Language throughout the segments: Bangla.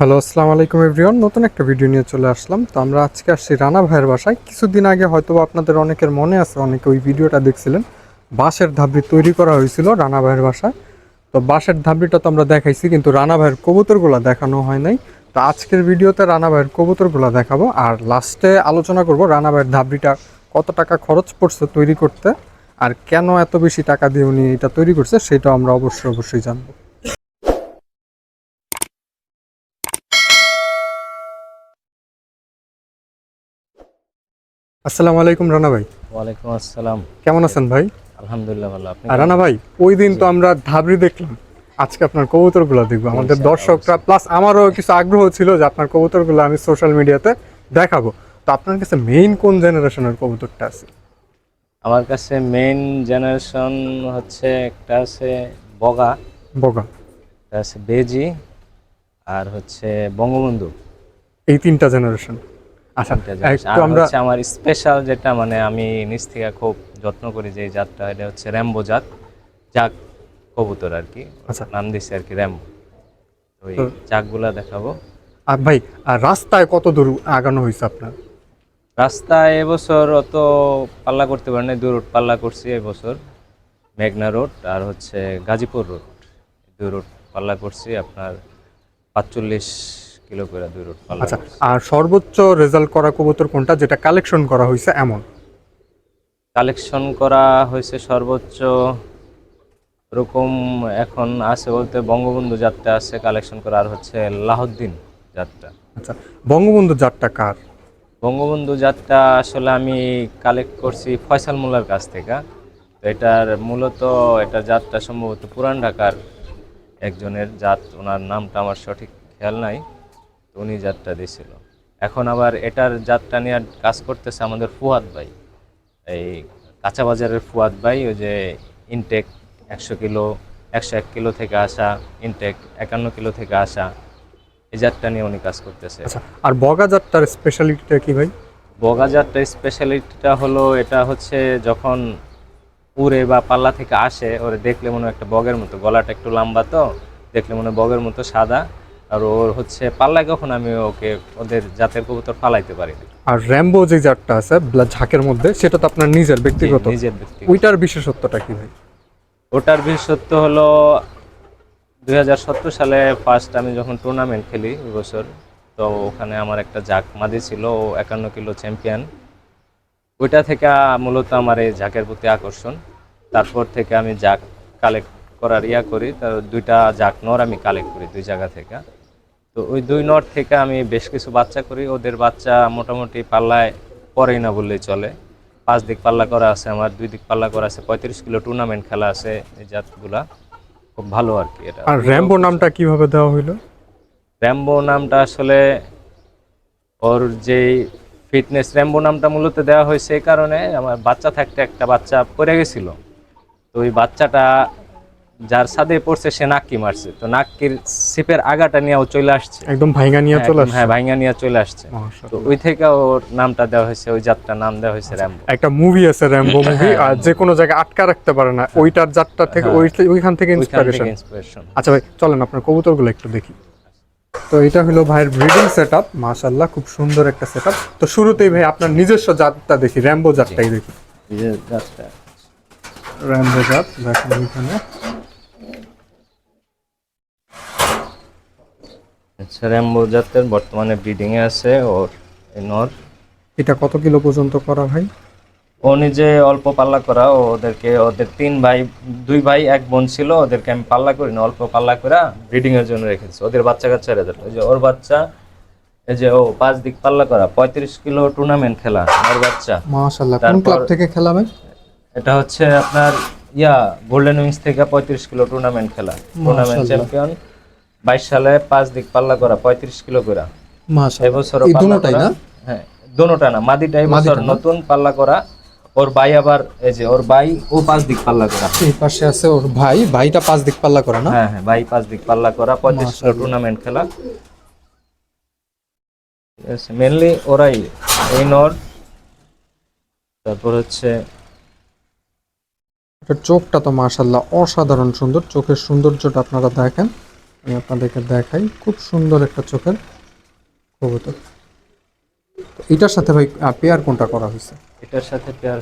হ্যালো আসসালামু আলাইকুম এভরিওয়ান নতুন একটা ভিডিও নিয়ে চলে আসলাম। তো আমরা আজকে আসছি রানা ভাইয়ের বাসায়। কিছুদিন আগে হয়তো আপনাদের অনেকের মনে আছে, অনেকে ওই ভিডিওটা দেখছিলেন। বাঁশের ধাবড়ি তৈরি করা হয়েছিল রানা ভাইয়ের বাসায়। তো বাঁশের ধাবড়িটা তো আমরা দেখাইছি, কিন্তু রানা ভাইয়ের কবুতরগুলো দেখানো হয় নাই। তো আজকের ভিডিওতে রানা ভাইয়ের কবুতরগুলো দেখাবো। আর লাস্টে আলোচনা করব রানা ভাইয়ের ধাবড়িটা কত টাকা খরচ পড়ছে তৈরি করতে, আর কেন এত বেশি টাকা দিয়ে উনি এটা তৈরি করছে সেটা আমরা অবশ্যই অবশ্যই জানব। আসসালামু আলাইকুম রানা ভাই। ওয়ালাইকুম আসসালাম। কেমন আছেন ভাই? আলহামদুলিল্লাহ ভালো আপনি আর রানা ভাই ওই দিন তো আমরা ধাবরি দেখলাম। আজকে আপনার কবুতরগুলো দেখব। আমাদের দর্শকরা প্লাস আমারও কিছু আগ্রহ ছিল যে আপনার কবুতরগুলো আমি সোশ্যাল মিডিয়াতে দেখাবো। তো আপনার কাছে মেইন কোন জেনারেশনের কবুতরটা আছে? আমার কাছে মেইন জেনারেশন হচ্ছে একটা আছে বগা বগা। একটা আছে বেজি আর হচ্ছে বঙ্গবন্ধু। এই তিনটা জেনারেশন আচ্ছা একটু আমরা আমার স্পেশাল যেটা মানে আমি নিজ থেকে খুব যত্ন করি যে জাতটা এটা হচ্ছে র্যাম্বো জাত জাক কবুতর আর কি আচ্ছা। নাম দিছে আর কি র্যাম্বো এই জাকগুলা দেখাবো। আর ভাই আর রাস্তায় কত দূর আগানো হয়েছে আপনার? রাস্তায় এবছর অত পাল্লা করতে পারি না দুই রোড পাল্লা করছি এবছর। মেঘনা রোড আর হচ্ছে গাজীপুর রোড। দুই রোড পাল্লা করছি আপনার পাঁচচল্লিশ কিলো করে দুই রোড পাল্লা আচ্ছা আর সর্বোচ্চ রেজাল্ট করা কবুতর কোনটা? যেটা কালেকশন করা হয়েছে এমন। কালেকশন করা হয়েছে সর্বোচ্চ ওরকম এখন আছে বলতে বঙ্গবন্ধু যাত্রা আছে কালেকশন করা আর হচ্ছে লাহদ্দিন যাত্রা। আচ্ছা বঙ্গবন্ধু জাতটা কার? বঙ্গবন্ধু জাতটা আসলে আমি কালেক্ট করছি ফয়সাল মোল্লার কাছ থেকে। তো এটার মূলত এটা জাতটা সম্ভবত পুরান ঢাকার একজনের জাত ওনার নামটা আমার সঠিক খেয়াল নাই। উনি জাতটা দিয়েছিল এখন আবার এটার জাতটা নিয়ে কাজ করতেছে আমাদের ফুয়াদ ভাই। এই কাঁচা বাজারের ফুয়াদ ভাই ওই যে ইনটেক একশো কিলো একশো এক কিলো থেকে আসা ইনটেক একান্ন কিলো থেকে আসা এই জাতটা নিয়ে উনি কাজ করতেছে। আচ্ছা আর বগা জাতটার স্পেশালিটিটা কি ভাই? বগাজারটা স্পেশালিটিটা হলো এটা হচ্ছে যখন উড়ে বা পাল্লা থেকে আসে ওরে দেখলে মনে হয় একটা বগের মতো গলাটা একটু লম্বা তো দেখলে মনে হয় বগের মতো সাদা। আর ওর হচ্ছে পাল্লায় কখন আমি ওকে ওদের জাতের কবুতর পালাইতে পারি না আর র্যাম্বো যে জাতটা আছে ঝাঁকের মধ্যে সেটা তো আপনার নিজের ব্যক্তিগত? নিজের ব্যক্তি ওইটার বিশেষত্বটা কি ভাই? ওটার বিশেষত্ব হলো দুই সালে ফার্স্ট আমি যখন টুর্নামেন্ট খেলি ওই বছর তো ওখানে আমার একটা জাক মাদি ছিল ও একান্ন কিলো চ্যাম্পিয়ন ওইটা থেকে মূলত আমার এই জাকের প্রতি আকর্ষণ। তারপর থেকে আমি জাক কালেক্ট করার ইয়া করি তার দুইটা জাক নর আমি কালেক্ট করি দুই জায়গা থেকে। তো ওই দুই নর থেকে আমি বেশ কিছু বাচ্চা করি। ওদের বাচ্চা মোটামুটি পাল্লায় পড়েই না বললেই চলে। পাঁচ দিক পাল্লা করা আছে আমার দুই দিক পাল্লা করা আছে। পঁয়ত্রিশ কিলো টুর্নামেন্ট খেলা আছে এই জাতগুলা। খুব ভালো আর কি এটা। আর র্যাম্বো নামটা কীভাবে দেওয়া হইল? র্যাম্বো নামটা আসলে ওর যেই ফিটনেস র্যাম্বো নামটা মূলত দেওয়া হয়েছে এই কারণে আমার বাচ্চা থাকতে একটা বাচ্চা পড়ে গেছিল। তো ওই বাচ্চাটা যার সাথে পড়ছে সে নাক্কি মারছে? তো নাক্কির সিপের আগাটা নিয়ে ও চলে আসছে। একদম ভাইঙ্গা নিয়ে চলে আসছে হ্যাঁ ভাইঙ্গা নিয়ে চলে আসছে। তো ওই থেকে ওর নামটা দেওয়া হয়েছে ওই জাতটা নাম দেওয়া হয়েছে র্যাম্বো একটা মুভি আছে র্যাম্বো মুভি আর যে কোনো জায়গায় আটকা রাখতে পারে না ওইটার জাতটা থেকে হ্যাঁ। ওই ওইখান থেকে ইন্সপিরেশন আচ্ছা ভাই চলেন আপনার কবুতরগুলো একটু দেখি। তো এটা হলো ভাইয়ের ব্রিডিং সেট আপ মাশাল্লাহ খুব সুন্দর একটা সেট আপ তো শুরুতেই ভাই আপনার নিজস্ব জাতটা দেখি র্যাম্বো জাতটাই দেখি। র্যাম্বো জাত দেখেন এখানে। র্যাম্বো জাতের বর্তমানে ব্রিডিং এ আছে ওর নর এটা কত কিলো পর্যন্ত করা ভাই? ও নিজে অল্প পাল্লা করা ওদেরকে ওদের তিন ভাই দুই ভাই এক বোন ছিল ওদেরকে আমি পাল্লা করি না অল্প পাল্লা করে ব্রিডিং এর জন্য রেখেছি। ওদের বাচ্চা কাচ্চা রেজাল্ট ওই যে ওর বাচ্চা এই যে ও পাঁচ দিক পাল্লা করা পঁয়ত্রিশ কিলো টুর্নামেন্ট খেলা ওর বাচ্চা। কোন ক্লাব থেকে খেলাবে এটা হচ্ছে আপনার ইয়া গোল্ডেন উইংস থেকে পঁয়ত্রিশ কিলো টুর্নামেন্ট খেলা। টুর্নামেন্ট চ্যাম্পিয়ন বাইশ সালে পাঁচ দিক পাল্লা করা পঁয়ত্রিশ কিলো করা। এবছর হ্যাঁ দোনোটা না মাদিটা এবছর নতুন পাল্লা করা ওর ভাই আবার এই যে ওর ভাই ও পাঁচ দিক পাল্লা করা। এই পাশে আছে ওর ভাই ভাইটা পাঁচ দিক পাল্লা করে না? হ্যাঁ হ্যাঁ ভাই পাঁচ দিক পাল্লা করা পঁয়ত্রিশ কিলো টুর্নামেন্ট খেলা। মেনলি ওরাই এই নর। তারপর হচ্ছে এটার চোখটা তো মাশাল্লাহ অসাধারণ সুন্দর। চোখের সৌন্দর্যটা আপনারা দেখেন। আমি আপনাদেরকে দেখাই। খুব সুন্দর একটা চোখের কবুতর। এটার সাথে ভাই পেয়ার কোনটা করা হয়েছে? এটার সাথে পেয়ার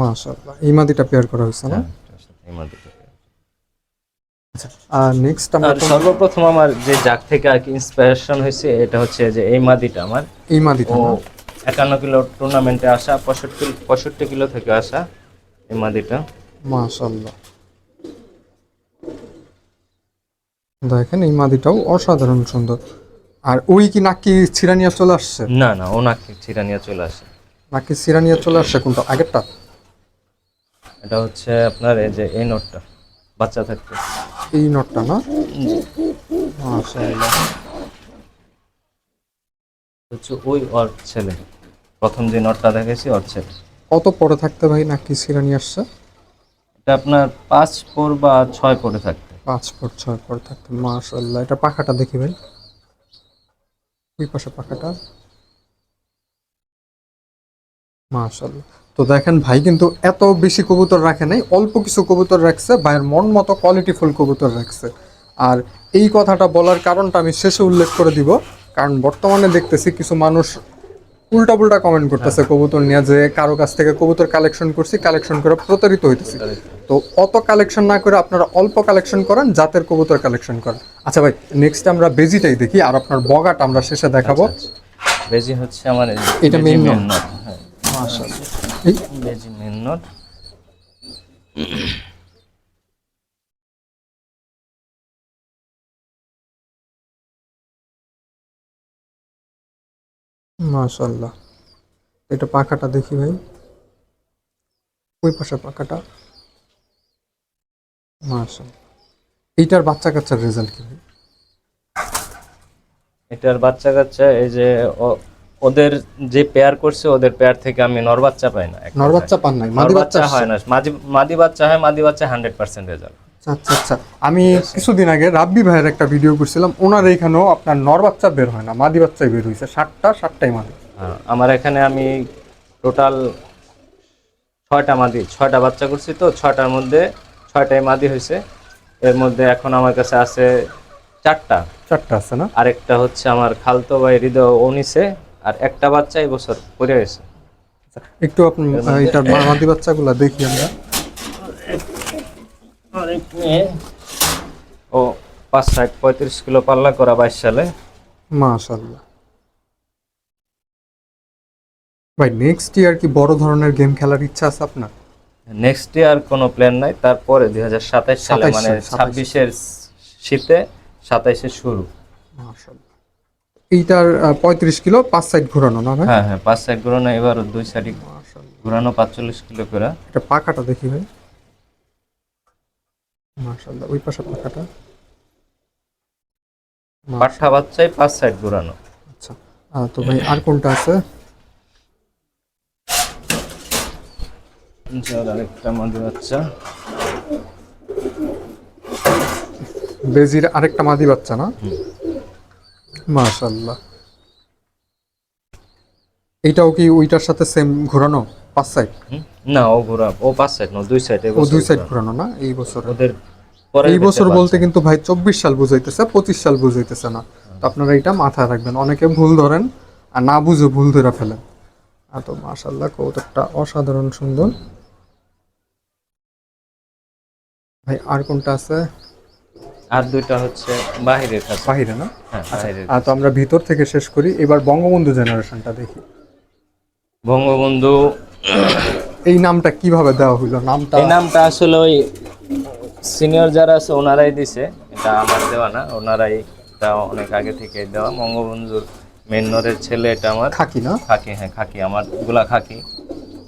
মাশাআল্লাহ। এই মাদিটা পেয়ার করা হয়েছে না? এটার এই মাদিটা আর নেক্সট আমরা সর্বপ্রথম আমার যে জাগ থেকে আর কি ইন্সপিরেশন হয়েছে এটা হচ্ছে যে এই মাদিটা আমার। এই মাদিটা? একান্ন কিলো টুর্নামেন্টে আসা পঁয়ষট্টি পঁয়ষট্টি কিলো থেকে আসা। এই মাদিটা। মাশাআল্লাহ। দেখেন এই মাদিটাও অসাধারণ সুন্দর। আর ওই কি নাকি ছিরানিয়া চলে আসছে? না না ওনাকে চিরানিয়া চলে আসে। নাকি ছিরানিয়া চলে আসছে? কোনটা? আগেরটা? এটা হচ্ছে আপনার এই যে এই নোটটা। বাচ্চা থাকতে। এই নটটা না? মাশাআল্লাহ। হচ্ছে ওই ওর ছেলে। প্রথম যে নটটা দেখেছি ওর ছেলে। কত পরে থাকতে ভাই নাকি ছিরানি আসছে? এটা আপনার পাঁচ পর বা ছয় পরে থাকতে। পাঁচ ফুট ছয় পরে থাকতে মাশাআল্লাহ। এটা পাখাটা দেখি ভাই। ওই পাশে পাখাটা। মাশাআল্লাহ। তো দেখেন ভাই কিন্তু এত বেশি কবুতর রাখে নাই অল্প কিছু কবুতর রাখছে ভাইয়ের মন মতো কোয়ালিটিফুল কবুতর রাখছে। আর এই কথাটা বলার কারণটা আমি শেষে উল্লেখ করে দিব কারণ বর্তমানে দেখতেছি কিছু মানুষ উল্টা পুল্টা কমেন্ট করতেছে কবুতর নিয়ে যে কারও কাছ থেকে কবুতর কালেকশন করছি কালেকশন করে প্রতারিত হইতেছি। তো অত কালেকশন না করে আপনারা অল্প কালেকশন করেন জাতের কবুতর কালেকশন করেন। আচ্ছা ভাই নেক্সট আমরা বেজিটাই দেখি আর আপনার বগাটা আমরা শেষে দেখাবো। বেজি হচ্ছে আমার এটা main নট। হ্যাঁ। মাশাআল্লাহ। এই বেজি মেন নট মাশাআল্লাহ। এটা পাখাটা দেখি ভাই। ওই পাশে পাখাটা। মাশাআল্লাহ। এইটার বাচ্চা কাচ্চার রেজাল্ট কি ভাই? এটার বাচ্চা কাচ্চা এই যে ওদের যে পেয়ার করছে ওদের পেয়ার থেকে আমি নর বাচ্চা পাই না নর বাচ্চা পান নাই মাদি বাচ্চা বাচ্চা হয় না। মাদি মাদি বাচ্চা হয় মাদি বাচ্চা হান্ড্রেড পার্সেন্ট রেজাল্ট আচ্ছা আচ্ছা। আমি কিছুদিন আগে রাব্বি ভাইয়ের একটা ভিডিও করছিলাম। ওনার এখানেও আপনার নর বাচ্চা বের হয় না মাদি বাচ্চাই বের হয়েছে ষাটটা ষাটটাই মাদি। আমার এখানে আমি টোটাল ছয়টা মাদি ছয়টা বাচ্চা করছি তো ছয়টার মধ্যে ছয়টাই মাদি হয়েছে এর মধ্যে এখন আমার কাছে আছে চারটা। চারটা আছে না? আরেকটা হচ্ছে আমার খালতো ভাই হৃদয় নিছে আর একটা বাচ্চা এই বছর পড়ে গেছে আচ্ছা, একটু আপনি আহ, এটার মাদি বাচ্চাগুলো দেখি আমরা। ও পাঁচ ষাট পঁয়ত্রিশ কিলো পাল্লা করা বাইশ সালে? মাশাআল্লাহ। ভাই নেক্সট ইয়ার কি বড় ধরনের গেম খেলার ইচ্ছা আছে আপনার? নেক্সট ইয়ার কোনো প্ল্যান নাই তারপরে দুই হাজার সাতাইশ সালে মানে সালে, 27 ছাব্বিশের শীতে সাতাইশের শুরু। এইটার পঁয়ত্রিশ কিলো পাঁচ সাইড ঘোরানো না ভাই? হ্যাঁ হ্যাঁ পাঁচ সাইড ঘুরানো এবার দুই সাইড ঘুরানো পাঁচচল্লিশ কিলো করে। এটা পাখাটা দেখি ভাই। মাশাআল্লাহ ওই পাশে পাখাটা। পাঠা বাচ্চাই পাঁচ সাইড ঘুরানো। আচ্ছা তো ভাই আর কোনটা আছে? আরেকটা মাদি বাচ্চা। বেজির আরেকটা মাদি বাচ্চা না? মাশাআল্লাহ। এইটাও কি ওইটার সাথে সেম ঘোরানো? পাঁচ সাইড না ও ঘুরা ও পাঁচ সাইড না দুই সাইড ও দুই সাইড ঘোরানো না? এই বছর? ওদের এই বছর বলতে কিন্তু ভাই চব্বিশ সাল বুঝাইতেছে পঁচিশ সাল বুঝাইতেছে না। তো আপনারা এটা মাথায় রাখবেন। অনেকে ভুল ধরেন আর না বুঝে ভুল ধরে ফেলেন। আর তো মাশাল্লাহ কৌতুকটা অসাধারণ সুন্দর। ভাই আর কোনটা আছে? আর দুইটা হচ্ছে বাহিরের কাছে। বাহিরে না? হ্যাঁ আর তো আমরা ভিতর থেকে শেষ করি। এবার বঙ্গবন্ধু জেনারেশনটা দেখি। বঙ্গবন্ধু এই নামটা কীভাবে দেওয়া হইল? নামটা এই নামটা আসলে ওই সিনিয়র যারা আছে ওনারাই দিছে। এটা আমার দেওয়া না ওনারাই এটা অনেক আগে থেকে দেওয়া। বঙ্গবন্ধুর মেন্নরের ছেলে এটা আমার। খাকি না? খাকি হ্যাঁ খাকি। আমারগুলা খাকি।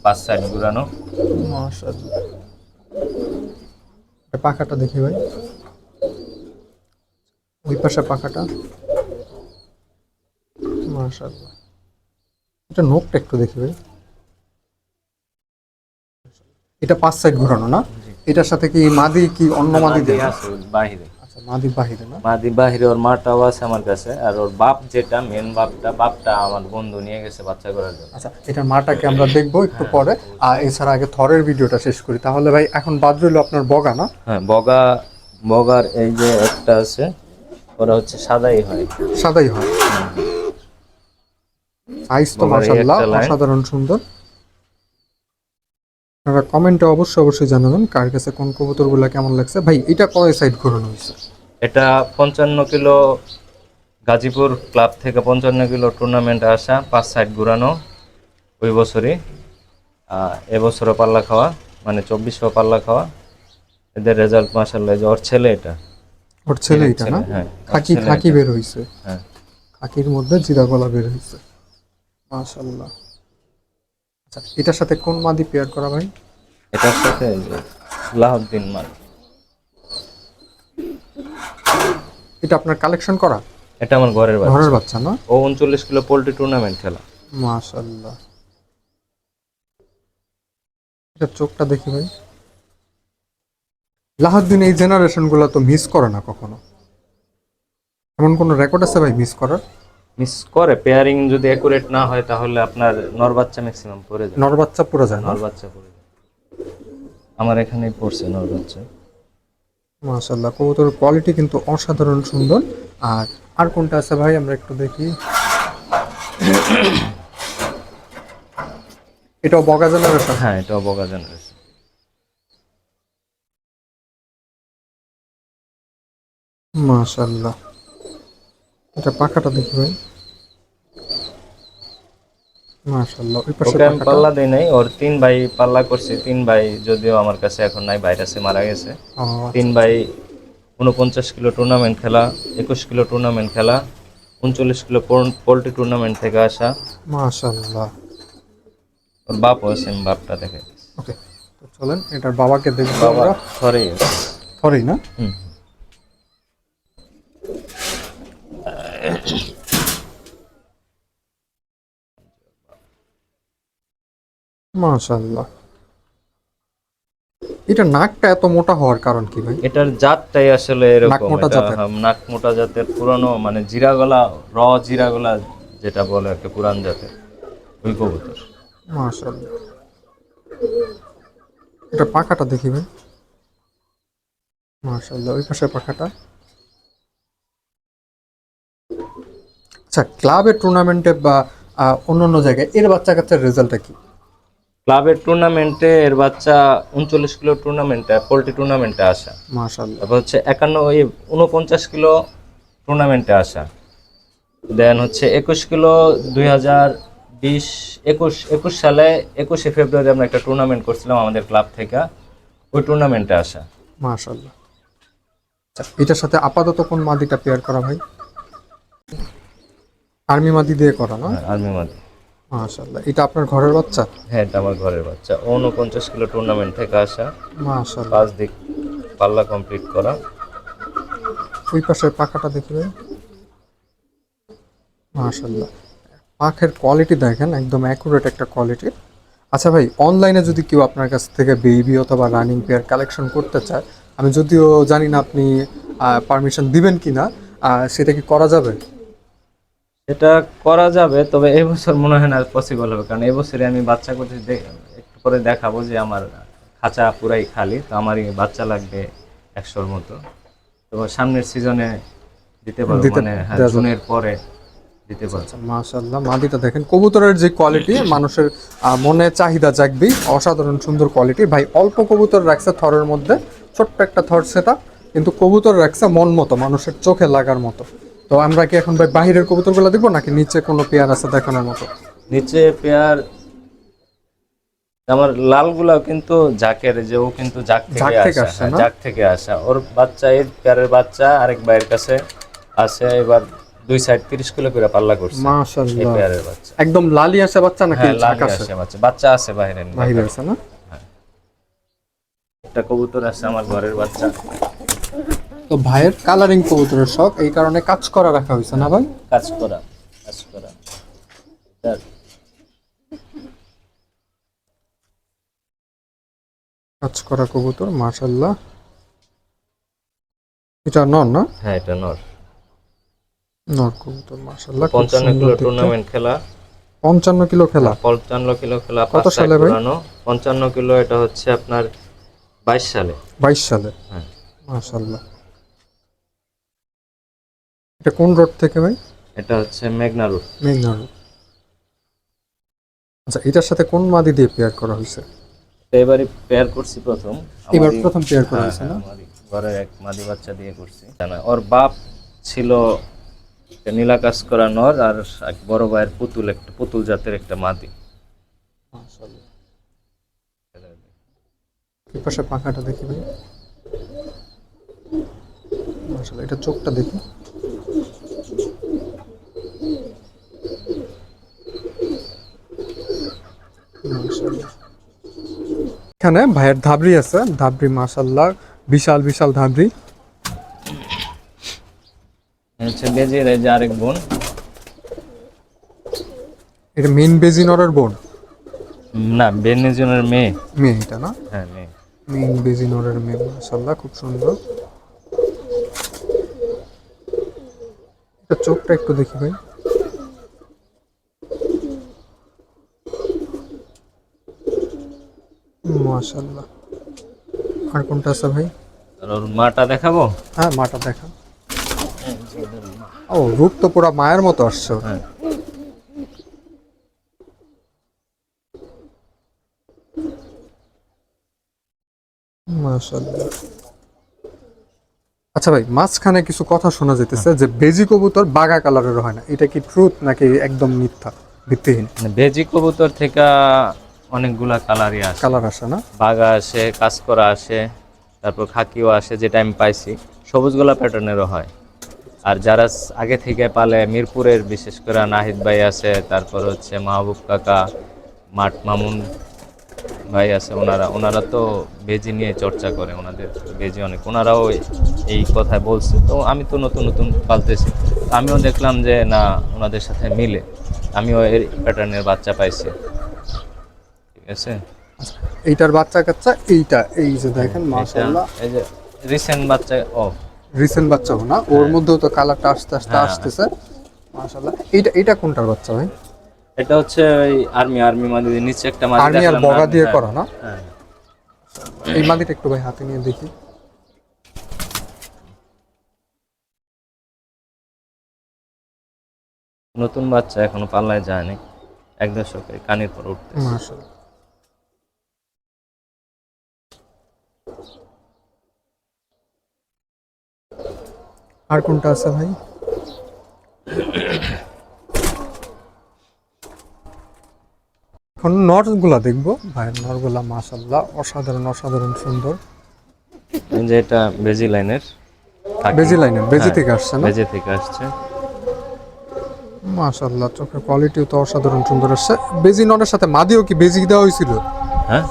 পাঁচ সাইড ঘুরানো। মাশাআল্লাহ। এটা পাখাটা দেখি ভাই। ওই পাশে পাখাটা। মাশাআল্লাহ। এটা নোকটা একটু দেখি ভাই। এটা পাঁচ সাইড ঘোরানো না? এটার সাথে কি মাদি কি অন্য মাদি দেয়? বাহিরে। আচ্ছা মাদি বাহিরে না? মাদি বাহিরে ওর মাটাও আছে আমার কাছে আর ওর বাপ যেটা মেন বাপটা বাপটা আমার বন্ধু নিয়ে গেছে বাচ্চা করার জন্য। আচ্ছা এটার মাটাকে আমরা দেখব একটু পরে। আর এছাড়া আগে থরের ভিডিওটা শেষ করি। তাহলে ভাই এখন বাদ রইল আপনার বগা না? হ্যাঁ বগা বগার এই যে একটা আছে ওরা হচ্ছে সাদাই হয়। সাদাই হয়। সাইজ তো মাশাআল্লাহ অসাধারণ সুন্দর। আপনারা কমেন্টে অবশ্যই অবশ্যই জানাবেন কার কাছে কোন কবুতরগুলো কেমন লাগছে। ভাই এটা কয় সাইড ঘোরানো হয়েছে? এটা পঞ্চান্ন কিলো গাজীপুর ক্লাব থেকে পঞ্চান্ন কিলো টুর্নামেন্ট আসা পাঁচ সাইড ঘুরানো ওই বছরই। এবছরও পাল্লা খাওয়া মানে চব্বিশশো পাল্লা খাওয়া। এদের রেজাল্ট মাসাল্লাহ যে ওর ছেলে এটা। ওর ছেলে এটা না? হ্যাঁ খাকি খাকি বের হইছে। হ্যাঁ। খাকির মধ্যে জিরা গলা বের হইছে। মাশাআল্লাহ। আচ্ছা এটার সাথে কোন মাদি পেয়ার করা ভাই? এটার সাথে লাহদ্দিন মাল এটা আপনার কালেকশন করা? এটা আমার ঘরের বাচ্চা। ঘরের বাচ্চা না? ও উনচল্লিশ কিলো পোল্ট্রি টুর্নামেন্ট খেলা। মাশাআল্লাহ। এটা চোখটা দেখি ভাই। লাহাদ্দিন এই জেনারেশনগুলো তো মিস করে না কখনো। এমন কোন রেকর্ড আছে ভাই মিস করার? মিস করে পেয়ারিং যদি অ্যাকুরেট না হয় তাহলে আপনার নর বাচ্চা ম্যাক্সিমাম পড়ে যায়। নর বাচ্চা পুরো যায় না? নর বাচ্চা পড়ে যায়। আমার এখানেই পড়ছে নর বাচ্চা। মাশাআল্লাহ কবুতর কোয়ালিটি কিন্তু অসাধারণ সুন্দর। আর আর কোনটা আছে ভাই? আমরা একটু দেখি। এটাও বগা জেনারেশন হ্যাঁ এটা বগা জেনারেশন মাশাআল্লাহ। এটা পাখাটা দেখি ভাই। মাশাআল্লাহ ওই পাশে আমি পাল্লা দেই নাই ওর তিন ভাই পাল্লা করছি তিন ভাই যদিও আমার কাছে এখন নাই ভাইরাসে মারা গেছে। তিন ভাই উনপঞ্চাশ কিলো টুর্নামেন্ট খেলা একুশ কিলো টুর্নামেন্ট খেলা উনচল্লিশ কিলো পোল্ট্রি টুর্নামেন্ট থেকে আসা। মাশাআল্লাহ। ওর বাপ আমি বাপটা দেখে ওকে তো চলেন এটার বাবাকে দেখব বাবা ঘরেই সরি না? হুম। মাশাআল্লাহ। এটা নাকটা এত মোটা হওয়ার কারণ কি ভাই? এটার জাতটাই আসলে এরকম। নাকমোটা এটা, জাতের। পুরানো মানে জিরা গলা র জিরা গলা যেটা বলে একটা পুরান জাতের। ওই কবুতর। মাশাআল্লাহ। এটা পাখাটা দেখি ভাই। মাশাআল্লাহ ওই পাশে পাখাটা। আচ্ছা ক্লাবের টুর্নামেন্টে বা অন্য অন্য জায়গায় এর বাচ্চা কাচ্চার রেজাল্টটা কি? ক্লাবের টুর্নামেন্টে এর বাচ্চা উনচল্লিশ কিলো টুর্নামেন্টে পোলট্রি টুর্নামেন্টে আসা। মাশাআল্লাহ। তারপর হচ্ছে একান্ন ওই উনপঞ্চাশ কিলো টুর্নামেন্টে আসা। দেন হচ্ছে একুশ কিলো দুই হাজার বিশ একুশ একুশ সালে একুশে ফেব্রুয়ারি আমরা একটা টুর্নামেন্ট করছিলাম আমাদের ক্লাব থেকে। ওই টুর্নামেন্টে আসা। মাশাআল্লাহ। আচ্ছা এটার সাথে আপাতত কোন মাদিটা পেয়ার করা ভাই আর্মি মাদি দিয়ে করা না? আর্মি মাদি। মাশাআল্লাহ। এটা আপনার ঘরের বাচ্চা? হ্যাঁ এটা আমার ঘরের বাচ্চা। উনপঞ্চাশ কিলো টুর্নামেন্ট থেকে আসা। মাশাআল্লাহ। পাঁচ দিক পাল্লা কমপ্লিট করা। ওই পাশের পাখাটা দেখি ভাই মাশাআল্লাহ। পাখের কোয়ালিটি দেখেন একদম অ্যাকুরেট একটা কোয়ালিটি আচ্ছা ভাই অনলাইনে যদি কেউ আপনার কাছ থেকে বেবি অথবা রানিং পেয়ার কালেকশন করতে চায় আমি যদিও জানি না আপনি পারমিশন দিবেন কি না সেটা কি করা যাবে? এটা করা যাবে তবে এবছর মনে হয় না পসিবল হবে কারণ এবছরে আমি বাচ্চা করতে একটু পরে দেখাবো যে আমার খাঁচা পুরাই খালি তো আমারই বাচ্চা লাগবে একশোর মতো। তো সামনের সিজনে দিতে পারব মানে হ্যাঁ। জুনের পরে দিতে পারব। মাশাআল্লাহ। মাদিটা দেখেন কবুতরের যে কোয়ালিটি মানুষের মনে চাহিদা জাগবেই অসাধারণ সুন্দর কোয়ালিটি ভাই অল্প কবুতর রাখছে থরের মধ্যে ছোট্ট একটা থর সেটা কিন্তু কবুতর রাখছে মন মতো মানুষের চোখে লাগার মতো। তো আমরা কি এখন ভাই বাহিরের কবুতরগুলো দেখব নাকি নিচে কোনো পেয়ার আছে দেখানোর মতো? নিচে পেয়ার আমার লালগুলাও কিন্তু জাকের যে ও কিন্তু জাক জাক থেকে আসা হ্যাঁ? জাক থেকে আসা। ওর বাচ্চা এর পেয়ারের বাচ্চা আরেক ভাইয়ের কাছে আছে এবার দুই সাইড তিরিশ কিলো করে পাল্লা করছে। এই পেয়ারের বাচ্চা। একদম লালি আছে বাচ্চা নাকি হ্যাঁ ঝাঁক আছে আসে বাচ্চা। বাচ্চা আছে বাইরে বাহিরে আছে না? একটা কবুতর আছে আমার ঘরের বাচ্চা। তো ভাইয়ের কালারিং কবুতরের শখ এই কারণে কাজ করা রাখা হয়েছে না ভাই? কাজ করা কাজ করা। কাজ করা কবুতর মাশাআল্লাহ। এটা নর না? হ্যাঁ এটা নর। নর কবুতর পঞ্চান্ন সুন্দর কিলো টুর্নামেন্ট খেলা। পঞ্চান্ন কিলো খেলা? পঞ্চান্ন কিলো খেলা কত সালে ভাই? পুরানো পঞ্চান্ন কিলো এটা হচ্ছে আপনার বাইশ সালে। বাইশ সালে? হ্যাঁ। মাশাল্লাহ এটা কোন রোড থেকে ভাই? এটা হচ্ছে মেঘনা রুট মেঘনা রোড। আচ্ছা এটার সাথে কোন মাদি দিয়ে পেয়ার করা হয়েছে? এবারে পেয়ার করছি প্রথম। এবার প্রথম পেয়ার করা হ্যাঁ, হয়েছে না? হ্যাঁ, ঘরের এক মাদি বাচ্চা দিয়ে করছি। জানা ওর বাপ ছিল একটা নীলা কাজ করা নর আর এক বড় ভাইয়ের পুতুল একটা পুতুল জাতের একটা মাদি। পাশে পাখাটা দেখি ভাই। এটা চোখটা দেখি। এখানে ভাইয়ের ধাবরি আছে ধাবরি মাশাল্লাহ বিশাল বিশাল ধাবরি হচ্ছে বেজির এই যে আরেক বোন। এটা মেন বেজিনরের বোন? না বেনিজনের মেয়ে। মেয়ে এটা না? হ্যাঁ মেয়ে। মেন বেজিনরের মেয়ে মাশাল্লাহ খুব সুন্দর। এটা চোখটা একটু দেখি ভাই। আর কোনটা আছে ভাই? আর ওর মাটা দেখাবো? হ্যাঁ মাটা ও রূপ তো পুরা মায়ের মতো আসছে হ্যাঁ। মাশাআল্লাহ। আচ্ছা ভাই মাঝখানে কিছু কথা শোনা যেতেছে যে বেজি কবুতর বাগা কালারের হয় না। এটা কি ট্রুথ নাকি একদম মিথ্যা? ভিত্তিহীন। মানে বেজি কবুতর থেকে অনেকগুলা কালারই আসে কালার আসে না? বাঘা আসে কাজ করা আসে তারপর খাকিও আসে যেটা আমি পাইছি সবুজ গোলা প্যাটার্নেরও হয়। আর যারা আগে থেকে পালে মিরপুরের বিশেষ করে নাহিদ ভাই আছে তারপর হচ্ছে মাহবুব কাকা মাঠ মামুন ভাই আছে ওনারা ওনারা তো বেজি নিয়ে চর্চা করে ওনাদের বেজি অনেক। ওনারাও এই- কথায় বলছে। তো আমি তো নতুন নতুন পালতেছি। আমিও দেখলাম যে না ওনাদের সাথে মিলে। আমিও এর প্যাটার্নের বাচ্চা পাইছি। আছে এইটার বাচ্চা কাচ্চা এইটা এই যে দেখেন মাশাআল্লাহ। এই যে রিসেন্ট বাচ্চা ও রিসেন্ট বাচ্চা না? ওর মধ্যেও তো কালারটা আস্তে আস্তে হ্যাঁ। আসতেছে। মাশাআল্লাহ। এইটা এটা কোনটার বাচ্চা ভাই? এটা হচ্ছে ওই আর্মি আর্মি মাদি নিচে একটা মাদি আর্মি আর বগা দিয়ে হ্যাঁ, করা না? হ্যাঁ। এই মাদিটা একটু ভাই হাতে নিয়ে দেখি। নতুন বাচ্চা এখনও পাল্লায় যায়নি। এক দশকে কানের পর উঠতে মাশাআল্লাহ। আর কোনটা আছে ভাই? এখন নরগুলা দেখব। ভাইয়ের নরগুলা মাশাল্লাহ অসাধারণ অসাধারণ সুন্দর। যে এটা বেজি লাইনের বেজি লাইনের বেজি হ্যাঁ, থেকে আসছে না? বেজি থেকে আসছে। মাশাল্লাহ চোখের কোয়ালিটিও তো অসাধারণ সুন্দর আসছে। বেজি নরের সাথে মাদিও কি বেজি দেওয়া হয়েছিল? হ্যাঁ?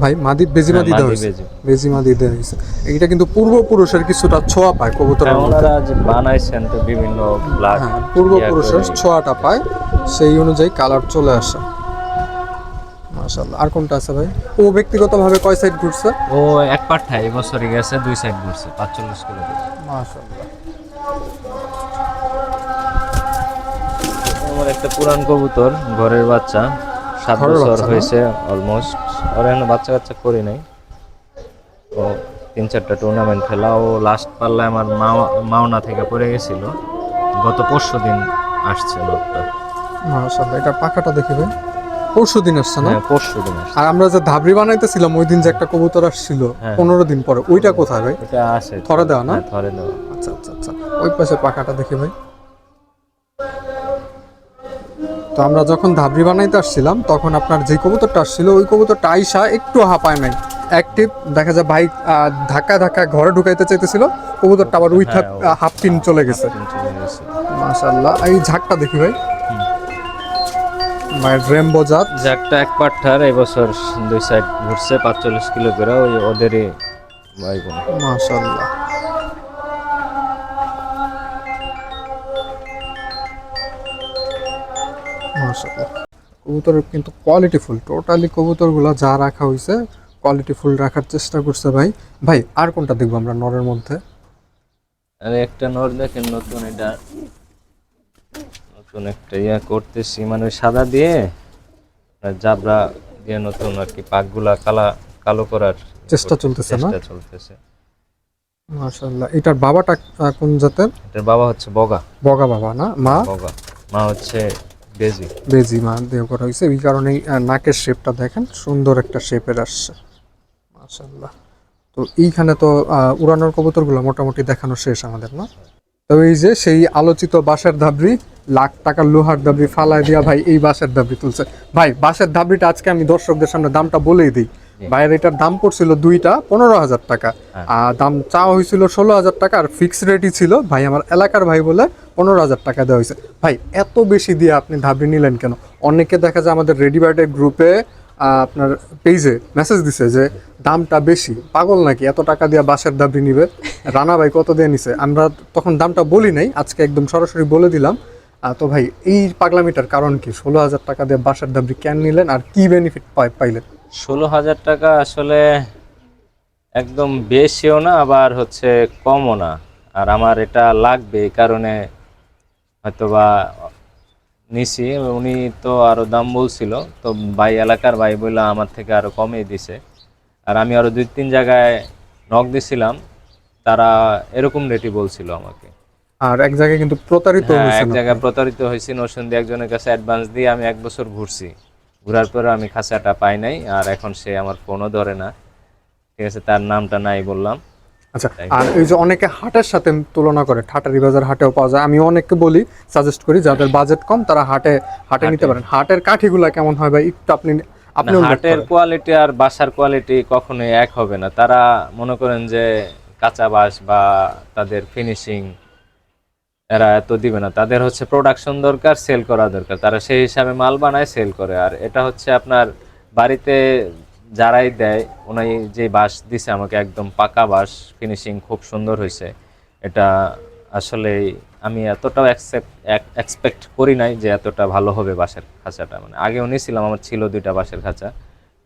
ভাই মাদি বেজি হ্যাঁ, মাদি দেওয়া হয়েছে। বেজি। মাদি দেওয়া হয়েছে। এইটা কিন্তু পূর্বপুরুষের কিছুটা ছোঁয়া পায় কবুতরের হ্যাঁ, মধ্যে। যে বানাইছেন তো বিভিন্ন হ্যাঁ পূর্বপুরুষের ছোঁয়াটা পায় সেই অনুযায়ী কালার চলে আসে। মাশাল্লাহ আর কোনটা আছে ভাই? ও ব্যক্তিগতভাবে কয় সাইড ঘুরছে? ও এক পাঠা এই বছরই গেছে দুই সাইড ঘুরছে পাঁচচল্লিশ কিলো মাশাল্লাহ আমার একটা পুরান কবুতর ঘরের বাচ্চা সাত বছর হয়েছে অলমোস্ট ওর এখন বাচ্চা কাচ্চা করি নাই। তো তিন চারটা টুর্নামেন্ট খেলা। ও লাস্ট পাল্লায় আমার মাও- মাওনা থেকে পড়ে গেছিল। গত পরশু দিন আসছে মাশাল্লাহ এটা পাখাটা দেখি ভাই। পরশু দিন আসছে না? হ্যাঁ পরশু দিন আসছে। আর আমরা যে ধাবরি বানাইতেছিলাম ওই দিন যে একটা কবুতর আসছিল হ্যাঁ। পনেরো দিন পরে ওইটা কোথায় ভাই? এটা আছে থরে দেওয়া না? হ্যাঁ, থরে দেওয়া। আচ্ছা আচ্ছা আচ্ছা। ওই পাশে পাখাটা দেখি ভাই। তো আমরা যখন ধাবরি বানাইতে আসছিলাম তখন আপনার যে কবুতরটা আসছিল ওই কবুতরটা আইসা একটু হাঁপায় নাই। অ্যাক্টিভ দেখা যায় বাইক ধাক্কা ধাক্কা ঘরে ঢুকাইতে চাইতেছিল কবুতরটা আবার উইথ হ্যাঁ, হাফ টিন চলে গেছে। মাশাল্লাহ এই ঝাঁকটা দেখি ভাই। মায়ের রেমবো জাত। যে একটা এক পাঠার এই বছর দুই সাইড ঘুরছে পাঁচচল্লিশ কিলো করে ওই ওদেরই মাশাল্লাহ মাশাল্লাহ কবুতরের কিন্তু কোয়ালিটি ফুল টোটালি কবুতরগুলো যা রাখা হয়েছে কোয়ালিটি ফুল রাখার চেষ্টা করছে ভাই। ভাই আর কোনটা দেখব আমরা নরের মধ্যে? আরে একটা নর দেখেন নতুন এটা। নতুন একটা ইয়া করতেছি মানে সাদা দিয়ে জাবরা দিয়ে নতুন আর কি পাকগুলা কালা কালো করার চেষ্টা চলতেছে না? চেষ্টা চলতেছে। মাশাআল্লাহ এটার বাবাটা কোন জাতের? এটার বাবা হচ্ছে বগা। বগা বাবা না? মা? বগা। মা হচ্ছে বেজি বেজি মা দেহ করা হয়েছে। এই কারণেই নাকের শেপটা দেখেন সুন্দর একটা শেপের আসছে। মাশাআল্লাহ। তো এইখানে তো উড়ানোর কবুতরগুলো মোটামুটি দেখানো শেষ আমাদের না? তো এই যে সেই আলোচিত বাঁশের ধাবরি লাখ টাকার লোহার দাবরি ফালায় দিয়া ভাই এই বাঁশের দাবরি তুলছে। ভাই বাঁশের দাবরিটা আজকে আমি দর্শকদের সামনে দামটা বলেই দিই। ভাইয়ের এটার দাম পড়ছিল দুইটা পনেরো হাজার টাকা। হ্যাঁ। আর দাম চাওয়া হয়েছিল ষোলো হাজার টাকা আর ফিক্স রেটই ছিল। ভাই আমার এলাকার ভাই বলে পনেরো হাজার টাকা দেওয়া হয়েছে। ভাই, এত বেশি দিয়ে আপনি ধাবরি নিলেন কেন? অনেকে দেখা যায় আমাদের রেডিবার্ডের গ্রুপে আপনার পেজে মেসেজ দিছে যে, দামটা বেশি। পাগল নাকি? এত টাকা দিয়ে বাসের দাবরি নিবে? রানা ভাই কত দিয়ে নিছে? আমরা তখন দামটা বলি নাই, আজকে একদম সরাসরি বলে দিলাম। তো ভাই, এই পাগলামিটার কারণ কি? ষোলো হাজার টাকা দিয়ে বাসের দাবরি কেন নিলেন আর কি বেনিফিট পাইলেন? ষোলো হাজার টাকা আসলে একদম বেশিও না, আবার হচ্ছে কমও না। আর আমার এটা লাগবে এই কারণে হয়তোবা নিছি উনি তো আরও দাম বলছিল তো ভাই এলাকার ভাই বললা আমার থেকে আরও কমিয়ে দিছে। আর আমি আরও দুই তিন জায়গায় নক দিছিলাম তারা এরকম রেটই বলছিল আমাকে। আর এক জায়গায় কিন্তু প্রতারিত হ্যাঁ, এক জায়গায় প্রতারিত হয়েছি নরসিংদী একজনের কাছে অ্যাডভান্স দিয়ে আমি এক বছর ঘুরছি। ঘোরার পরে আমি খাঁচাটা পাই নাই আর এখন সে আমার ফোনও ধরে না। ঠিক আছে তার নামটা নাই বললাম। আচ্ছা আর এই যে অনেকে হাটের সাথে তুলনা করে ঠাটারি বাজার হাটেও পাওয়া যায়। আমি অনেককে বলি সাজেস্ট করি যাদের বাজেট কম তারা হাটে হাটে নিতে পারেন। হাটের কাঠিগুলা কেমন হয় ভাই? একটু আপনি আপনি হাটের কোয়ালিটি আর বাসার কোয়ালিটি কখনোই এক হবে না। তারা মনে করেন যে কাঁচা বাঁশ বা তাদের ফিনিশিং এরা এত দিবে না। তাদের হচ্ছে প্রোডাকশন দরকার সেল করা দরকার। তারা সেই হিসাবে মাল বানায় সেল করে। আর এটা হচ্ছে আপনার বাড়িতে যারাই দেয় উনি যে বাঁশ দিছে আমাকে একদম পাকা বাঁশ ফিনিশিং খুব সুন্দর হয়েছে এটা আসলে আমি এতটাও এক্সপেক্ট করি নাই যে এতটা ভালো হবে বাঁশের খাঁচাটা। মানে আগেও নিয়েছিলাম আমার ছিল দুইটা বাঁশের খাঁচা।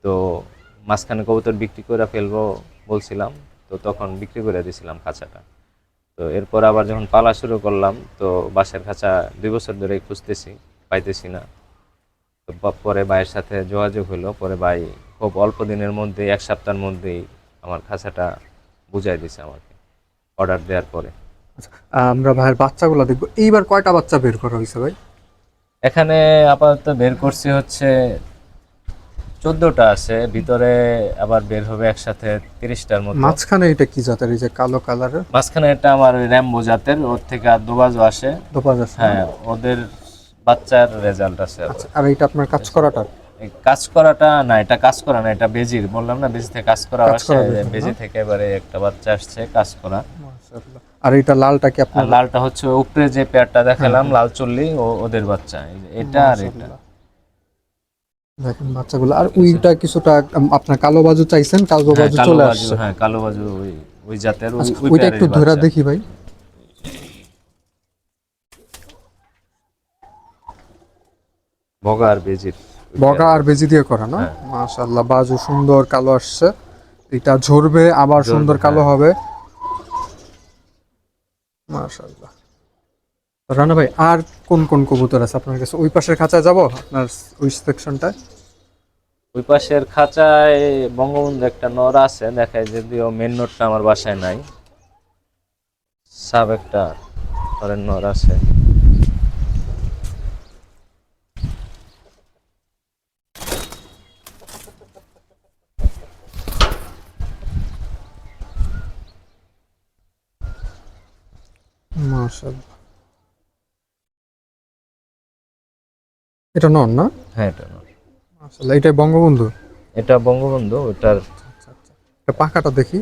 তো মাঝখানে কবুতর বিক্রি করে ফেলব বলছিলাম, তো তখন বিক্রি করে দিয়েছিলাম খাঁচাটা। তো এরপর আবার যখন পালা শুরু করলাম, তো বাঁশের খাঁচা দুই বছর ধরেই খুঁজতেছি, পাইতেছি না। তো পরে ভাইয়ের সাথে যোগাযোগ হলো পরে ভাই খুব অল্প দিনের মধ্যে এক সপ্তাহের মধ্যেই আমার খাঁচাটা বুঝাই দিছে আমাকে অর্ডার দেওয়ার পরে। আচ্ছা, আমরা ভাইয়ের বাচ্চাগুলো দেখব। এইবার কয়টা বাচ্চা বের করা হয়েছে ভাই? এখানে আপাতত বের করছি হচ্ছে চোদ্দটা আছে ভিতরে আবার বের হবে একসাথে তিরিশটার মতো। মাঝখানে এটা কি জাতের? এই যে কালো কালারের মাঝখানে এটা আমার ওই র্যাম্বো জাতের ওর থেকে আর দুবাজও আসে। দোপাজ আছে হ্যাঁ ওদের বাচ্চার রেজাল্ট আছে আর। আচ্ছা, আর এইটা আপনার কাজ করাটা? কাজ করাটা না এটা কাজ করা না এটা বেজির। বললাম না বেজি থেকে কাজ করা বেজি, বেজি থেকে এবারে একটা বাচ্চা আসছে কাজ করা। আর এইটা লালটা কি আপনার? লালটা হচ্ছে উপরে যে পেয়ারটা দেখালাম লাল চল্লি ও ওদের বাচ্চা। এটা আর এটা। দেখেন বাচ্চাগুলো। আর ওইটা কিছুটা আপনার কালো বাজু চাইছেন কালো হ্যাঁ, বাজু চলে আসছে। হ্যাঁ কালো বাজু ওই ওই জাতের আচ্ছা, ওইটা একটু ধরে দেখি ভাই। বগা আর বেজির। বগা আর বেজি দিয়ে করা না? হ্যাঁ। মাশাআল্লাহ বাজু সুন্দর কালো আসছে। এটা ঝরবে আবার সুন্দর কালো হ্যাঁ। হবে। মাশাআল্লাহ। রানা ভাই আর কোন কোন কবুতর আছে আপনার কাছে? ওই পাশের খাঁচায় যাব? আপনার ওই সেকশনটায় ওই পাশের খাঁচায় বঙ্গবন্ধু একটা নর আছে দেখায় যদিও মেন নোটটা আমার বাসায় নাই। সাব একটা নর আছে। মাশাআল্লাহ। এটা নন না? হ্যাঁ এটা মাশাআল্লাহ এটাই বঙ্গবন্ধু এটা বঙ্গবন্ধু ওটার এটা পাখাটা দেখি।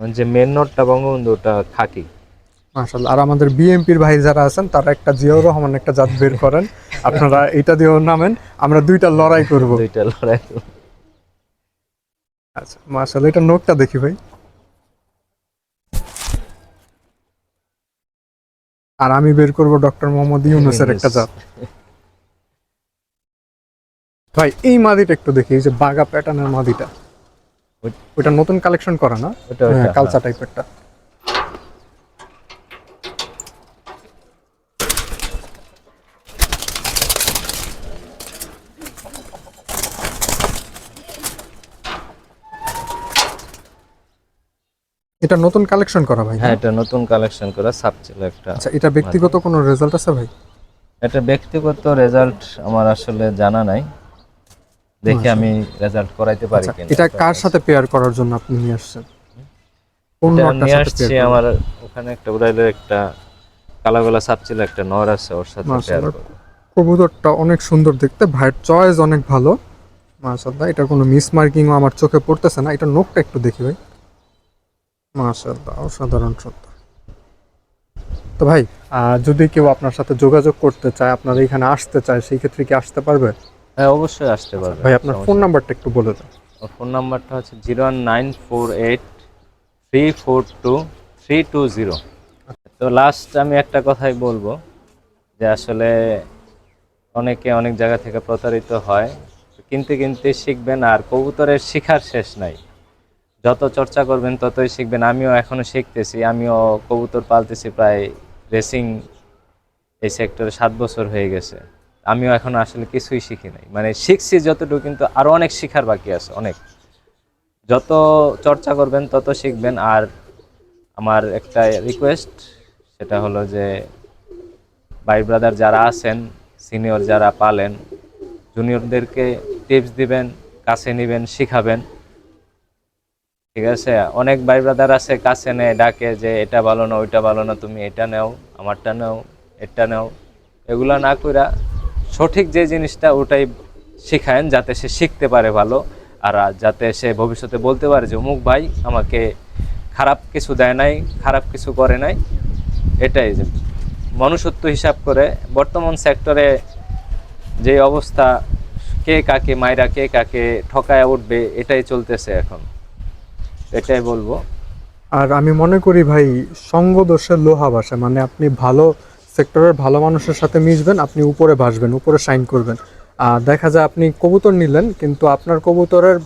মানে যে মেন নোটটা বঙ্গবন্ধু ওটা খাকি। মাশাআল্লাহ আর আমাদের বিএমপির ভাই যারা আছেন তারা একটা জিয়াউর রহমান একটা জাত বের করেন। আপনারা এটা দিয়েও নামেন আমরা দুইটা লড়াই করব। দুইটা লড়াই আচ্ছা মাশাআল্লাহ এটা নোটটা দেখি ভাই। আর আমি বের করব ডক্টর মোহাম্মদ ইউনুসের একটা জাত। ভাই এই মাদিটা একটু দেখি এই যে বাগা প্যাটার্নের মাদিটা। ওটা নতুন কালেকশন করা না? ওটা কালচার কালচা টাইপেরটা এটা নতুন কালেকশন করা ভাই হ্যাঁ এটা নতুন কালেকশন করা সাপ ছিল একটা আচ্ছা এটা ব্যক্তিগত কোনো রেজাল্ট আছে ভাই? এটা ব্যক্তিগত রেজাল্ট আমার আসলে জানা নাই। দেখি আমি রেজাল্ট করাইতে পারি আচ্ছা, কিনা। এটা কার সাথে পেয়ার করার জন্য আপনি নিয়ে আসছেন? কোন নটটার নিয়ে সাথে পেয়ার আমার ওখানে একটা উড়াইলের একটা কালা গোলা সাপ ছিল একটা নর আছে ওর সাথে পেয়ার। কবুতরটা অনেক সুন্দর দেখতে। ভাইয়ের চয়েস অনেক ভালো। মাশাআল্লাহ এটা কোনো মিস মার্কিংও আমার চোখে পড়তেছে না। এটা নোকটা একটু দেখি ভাই। মাশাআল্লাহ অসাধারণ সত্য। তো ভাই যদি কেউ আপনার সাথে যোগাযোগ করতে চায় আপনার এখানে আসতে চায় সেই ক্ষেত্রে কি আসতে পারবে? হ্যাঁ অবশ্যই আসতে পারবে। ভাই আপনার ফোন নাম্বারটা একটু বলে দেন। ফোন নাম্বারটা হচ্ছে zero nine four eight three four two three two zero. তো লাস্ট আমি একটা কথাই বলব যে আসলে অনেকে অনেক জায়গা থেকে প্রতারিত হয়। কিনতে কিনতে শিখবেন আর কবুতরের শিখার শেষ নাই। যত চর্চা করবেন, ততই শিখবেন। আমিও এখনও শিখতেছি। আমিও কবুতর পালতেছি প্রায় রেসিং এই সেক্টরে সাত বছর হয়ে গেছে। আমিও এখন আসলে কিছুই শিখি নাই। মানে শিখছি যতটুকু, কিন্তু আরও অনেক শিখার বাকি আছে, অনেক। যত চর্চা করবেন, তত শিখবেন। আর আমার একটা রিকোয়েস্ট সেটা হলো যে, ভাই ব্রাদার যারা আছেন সিনিয়র যারা পালেন জুনিয়রদেরকে টিপস দিবেন, কাছে নেবেন, শিখাবেন। ঠিক আছে? অনেক ভাই ব্রাদার আছে, কাছে নেয়, ডাকে যে, এটা ভালো না, ওইটা ভালো না, তুমি এটা নাও, আমারটা নাও এটা নাও। এগুলা না কইরা সঠিক যে জিনিসটা, ওটাই শেখায়েন যাতে সে শিখতে পারে ভালো আর যাতে সে ভবিষ্যতে বলতে পারে যে, অমুক ভাই আমাকে খারাপ কিছু দেয় নাই, খারাপ কিছু করে নাই। এটাই যে মনুষ্যত্ব হিসাব করে বর্তমান সেক্টরে যে অবস্থা, কে কাকে মায়েরা কে কাকে ঠকায় উঠবে, এটাই চলতেছে এখন। এটাই বলব। আর আমি মনে করি ভাই সঙ্গ দোষের লোহা ভাসে মানে আপনি ভালো সেক্টরের ভালো মানুষের সাথে মিশবেন, আপনি উপরে ভাসবেন, উপরে সাইন করবেন। আর দেখা যায় আপনি কবুতর নিলেন, কিন্তু আপনার কবুতরের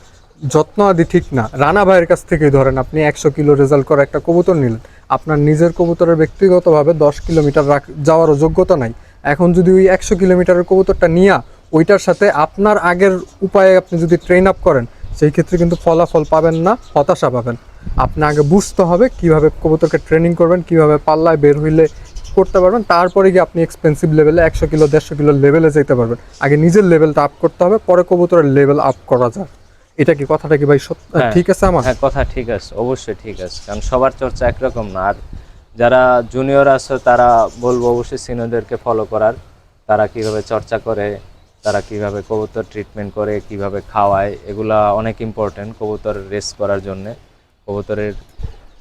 যত্ন আদি ঠিক না। রানা ভাইয়ের কাছ থেকেই ধরেন, আপনি একশো কিলো রেজাল্ট করা একটা কবুতর নিলেন। আপনার নিজের কবুতরের ব্যক্তিগতভাবে দশ কিলোমিটার রাখ যাওয়ারও যোগ্যতা নাই। এখন যদি ওই একশো কিলোমিটারের কবুতরটা নিয়ে, ওইটার সাথে আপনার আগের উপায়ে আপনি যদি ট্রেন আপ করেন সেই ক্ষেত্রে কিন্তু ফলাফল পাবেন না হতাশা পাবেন। আপনি আগে বুঝতে হবে কীভাবে কবুতরকে ট্রেনিং করবেন কীভাবে পাল্লায় বের হইলে করতে পারবেন। তারপরে গিয়ে আপনি এক্সপেন্সিভ লেভেলে একশো কিলো দেড়শো কিলো লেভেলে যেতে পারবেন। আগে নিজের লেভেলটা আপ করতে হবে পরে কবুতরের লেভেল আপ করা যায় এটা কি কথাটা কি ভাই সত্য হ্যাঁ। ঠিক আছে আমার? হ্যাঁ কথা ঠিক আছে অবশ্যই ঠিক আছে। কারণ সবার চর্চা একরকম না। আর যারা জুনিয়র আছে তারা বলব অবশ্যই সিনিয়রদেরকে ফলো করার। তারা কীভাবে চর্চা করে তারা কীভাবে কবুতর ট্রিটমেন্ট করে, কীভাবে খাওয়ায়, এগুলা অনেক ইম্পর্টেন্ট কবুতর রেস করার জন্য। কবুতরের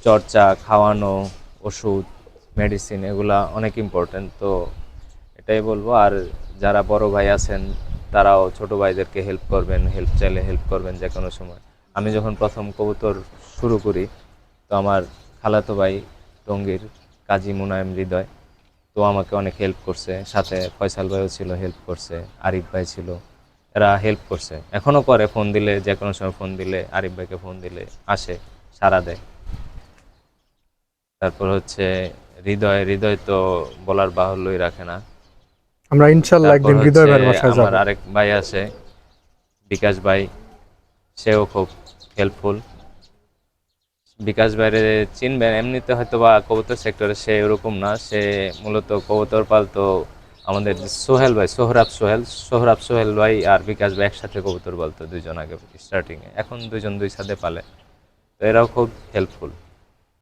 চর্চা, খাওয়ানো, ওষুধ মেডিসিন এগুলা অনেক ইম্পর্টেন্ট তো এটাই বলব। আর যারা বড় ভাই আছেন, তারাও ছোট ভাইদেরকে হেল্প করবেন হেল্প চাইলে হেল্প করবেন যে কোনো সময়। আমি যখন প্রথম কবুতর শুরু করি, তো আমার খালাতো ভাই টঙ্গীর কাজী মুনায়েম হৃদয় তো আমাকে অনেক হেল্প করছে। সাথে ফয়সাল ভাইও ছিল হেল্প করছে আরিফ ভাই ছিল এরা হেল্প করছে। এখনও করে ফোন দিলে যে কোনো সময় ফোন দিলে আরিফ ভাইকে ফোন দিলে আসে সারা দেয়। তারপর হচ্ছে হৃদয় হৃদয় তো বলার বাহুল্যই রাখে না। আমরা ইনশাল্লাহ একদিন হৃদয় ভাইয়ের বাসায় যাব। আমার আরেক ভাই আছে বিকাশ ভাই সেও খুব হেল্পফুল বিকাশ বাইরে চিনবেন এমনিতে হয়তো বা কবুতর সেক্টরে সে এরকম না। সে মূলত কবুতর পাল তো আমাদের সোহেল ভাই, সোহরাব সোহেল। সোহরাব সোহেল ভাই আর বিকাশ ভাই একসাথে কবুতর বলতো দুজন আগে স্টার্টিংয়ে এখন দুজন দুই সাথে পালে। তো এরাও খুব হেল্পফুল